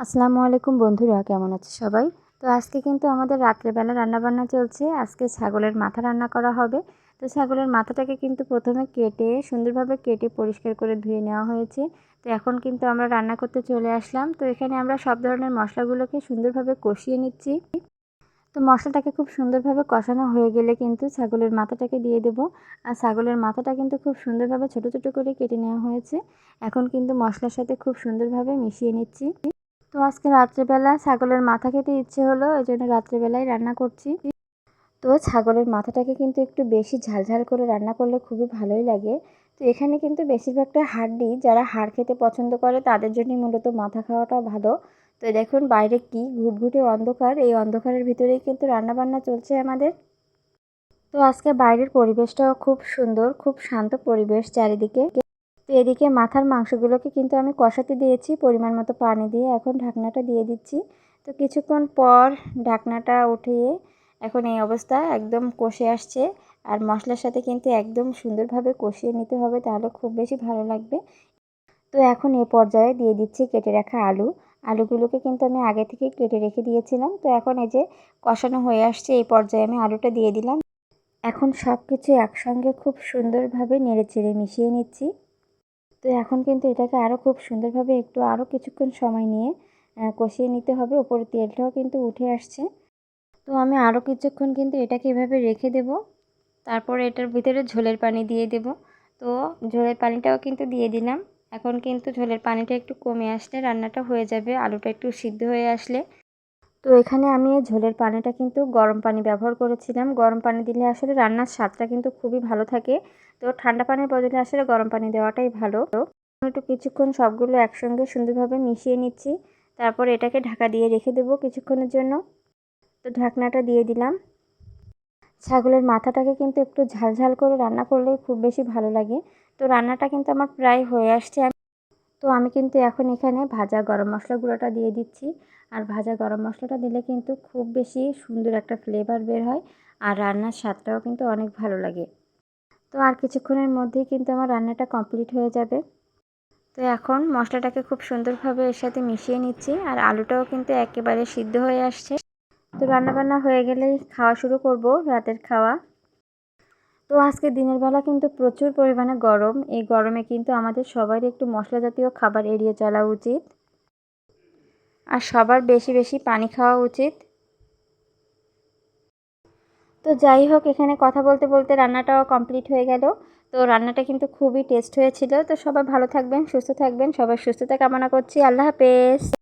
আসসালামু আলাইকুম বন্ধুরা, কেমন আছে সবাই? তো আজকে কিন্তু আমাদের রাত্রেবেলা রান্নাবান্না চলছে। আজকে ছাগলের মাথা রান্না করা হবে। তো ছাগলের মাথাটাকে কিন্তু প্রথমে কেটে, সুন্দরভাবে কেটে পরিষ্কার করে ধুয়ে নেওয়া হয়েছে। তো এখন কিন্তু আমরা রান্না করতে চলে আসলাম। তো এখানে আমরা সব ধরনের মশলাগুলোকে সুন্দরভাবে কষিয়ে নিচ্ছি। তো মশলাটাকে খুব সুন্দরভাবে কষানো হয়ে গেলে কিন্তু ছাগলের মাথাটাকে দিয়ে দেব। আর ছাগলের মাথাটা কিন্তু খুব সুন্দরভাবে ছোট ছোট করে কেটে নেওয়া হয়েছে। এখন কিন্তু মশলার সাথে খুব সুন্দরভাবে মিশিয়ে নিচ্ছি। তো আজকে রাত্রেবেলা ছাগলের মাথা খেতে ইচ্ছে হলো এই জন্য রাত্রেবেলায় রান্না করছি। তো ছাগলের মাথাটাকে কিন্তু একটু বেশি ঝালঝাল করে রান্না করলে খুবই ভালোই লাগে। তো এখানে কিন্তু বেশিরভাগটা হাড্ডি, যারা হাড় খেতে পছন্দ করে তাদের জন্যই মূলত মাথা খাওয়াটা ভালো। তো দেখুন বাইরে কি ঘুটঘুটে অন্ধকার, এই অন্ধকারের ভিতরেই কিন্তু রান্নাবান্না চলছে আমাদের। তো আজকে বাইরের পরিবেশটাও খুব সুন্দর, খুব শান্ত পরিবেশ চারিদিকে। তো এদিকে মাথার মাংসগুলোকে কিন্তু আমি কষাতে দিয়েছি, পরিমাণ মতো পানি দিয়ে এখন ঢাকনাটা দিয়ে দিচ্ছি। তো কিছুক্ষণ পর ঢাকনাটা উঠিয়ে এখন এই অবস্থা একদম কষে আসছে। আর মশলার সাথে কিন্তু একদম সুন্দরভাবে কষিয়ে নিতে হবে, তাহলে খুব বেশি ভালো লাগবে। তো এখন এ পর্যায়ে দিয়ে দিচ্ছি কেটে রাখা আলু। আলুগুলোকে কিন্তু আমি আগে থেকে কেটে রেখে দিয়েছিলাম। তো এখন এই যে কষানো হয়ে আসছে, এই পর্যায়ে আমি আলুটা দিয়ে দিলাম। এখন সব কিছু একসঙ্গে খুব সুন্দরভাবে নেড়ে চেড়ে মিশিয়ে নিচ্ছি। তো এখন কিন্তু এটাকে আরও খুব সুন্দরভাবে একটু আরও কিছুক্ষণ সময় নিয়ে কষিয়ে নিতে হবে। ওপরে তেলটাও কিন্তু উঠে আসছে। তো আমি আরও কিছুক্ষণ কিন্তু এটাকে এভাবে রেখে দেব। তারপর এটার ভিতরে ঝোলের পানি দিয়ে দেব। তো ঝোলের পানিটাও কিন্তু দিয়ে দিলাম। এখন কিন্তু ঝোলের পানিটা একটু কমে আসলে রান্নাটা হয়ে যাবে। আলুটা একটু সিদ্ধ হয়ে আসলে তো এখানে আমি এই ঝোলের পানিটা কিন্তু গরম পানি ব্যবহার করেছিলাম। গরম পানি দিলে আসলে রান্নার স্বাদটা কিন্তু খুবই ভালো থাকে। তো ঠান্ডা পানির বদলে আসলে গরম পানি দেওয়াটাই ভালো। একটু কিছুক্ষণ সবগুলো একসঙ্গে সুন্দরভাবে মিশিয়ে নিচ্ছি। তারপর এটাকে ঢাকা দিয়ে রেখে দেবো কিছুক্ষণের জন্য। তো ঢাকনাটা দিয়ে দিলাম। ছাগলের মাথাটাকে কিন্তু একটু ঝালঝাল করে রান্না করলে খুব বেশি ভালো লাগে। তো রান্নাটা কিন্তু আমার প্রায় হয়ে আসছে। তো আমি কিন্তু এখন এখানে ভাজা গরম মশলা গুঁড়োটা দিয়ে দিচ্ছি। আর ভাজা গরম মশলাটা দিলে কিন্তু খুব বেশি সুন্দর একটা ফ্লেভার বের হয় আর রান্নার স্বাদটাও কিন্তু অনেক ভালো লাগে। তো আর কিছুক্ষণের মধ্যেই কিন্তু আমার রান্নাটা কমপ্লিট হয়ে যাবে। তো এখন মশলাটাকে খুব সুন্দরভাবে এর সাথে মিশিয়ে নিচ্ছি আর আলুটাও কিন্তু একেবারে সিদ্ধ হয়ে আসছে। তো রান্নাবান্না হয়ে গেলেই খাওয়া শুরু করব রাতের খাওয়া। তো আজকে দিনের বেলা কিন্তু প্রচুর পরিমাণে গরম। এই গরমে কিন্তু আমাদের সবারই একটু মশলা জাতীয় খাবার এড়িয়ে চলা উচিত। আর সবার বেশি বেশি পানি খাওয়া উচিত। তো যাই হোক, এখানে কথা বলতে বলতে রান্নাটাও কমপ্লিট হয়ে গেল। তো রান্নাটা কিন্তু খুবই টেস্ট হয়েছিল। তো সবাই ভালো থাকবেন, সুস্থ থাকবেন, সবার সুস্থতা কামনা করছি। আল্লাহ হাফেজ।